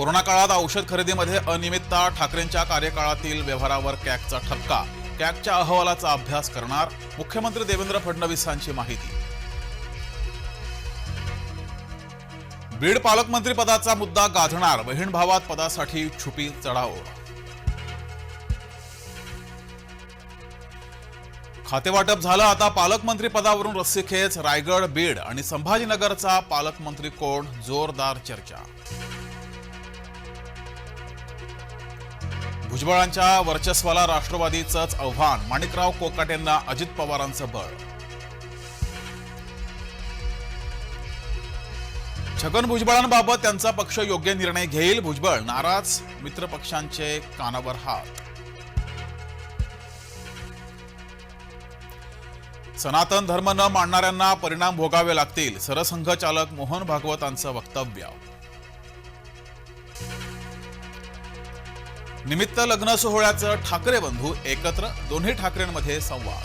Corona काळात औषध खरेदीमध्ये अनियमितता ठाकरेंच्या कार्यकाळातील व्यवहारावर कॅगचा ठपका. कॅगच्या अहवालाचा अभ्यास करणार मुख्यमंत्री देवेंद्र फडणवीसांची माहिती. बीड पालकमंत्री पदाचा मुद्दा गाजणार. बहीण भावात पदासाठी छुपी चढाओढ. खातेवाटप झालं. आता पालकमंत्री पदावरून रस्सीखेच रायगड बीड आणि संभाजीनगरचा पालकमंत्री कोण? जोरदार चर्चा. भुजबळांच्या वर्चस्वाला राष्ट्रवादीचंच आव्हान. माणिकराव कोकाटेंना अजित पवारांचं बळ. छगन भुजबळांबाबत त्यांचा पक्ष योग्य निर्णय घेईल. भुजबळ नाराज मित्रपक्षांचे कानावर हात. सनातन धर्म न मानणाऱ्यांना परिणाम भोगावे लागतील. सरसंघचालक मोहन भागवतांचं वक्तव्य. निमित्त लग्न सोहळ्याचं ठाकरे बंधू एकत्र दोन्ही ठाकरेंमध्ये संवाद.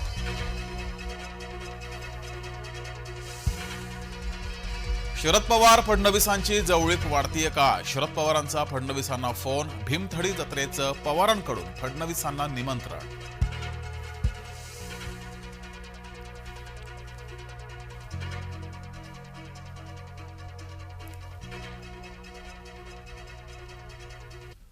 शरद पवार फडणवीसांची जवळीक वाढतीय का? शरद पवारांचा फडणवीसांना फोन भीमथडी जत्रेचं पवारांकडून फडणवीसांना निमंत्रण.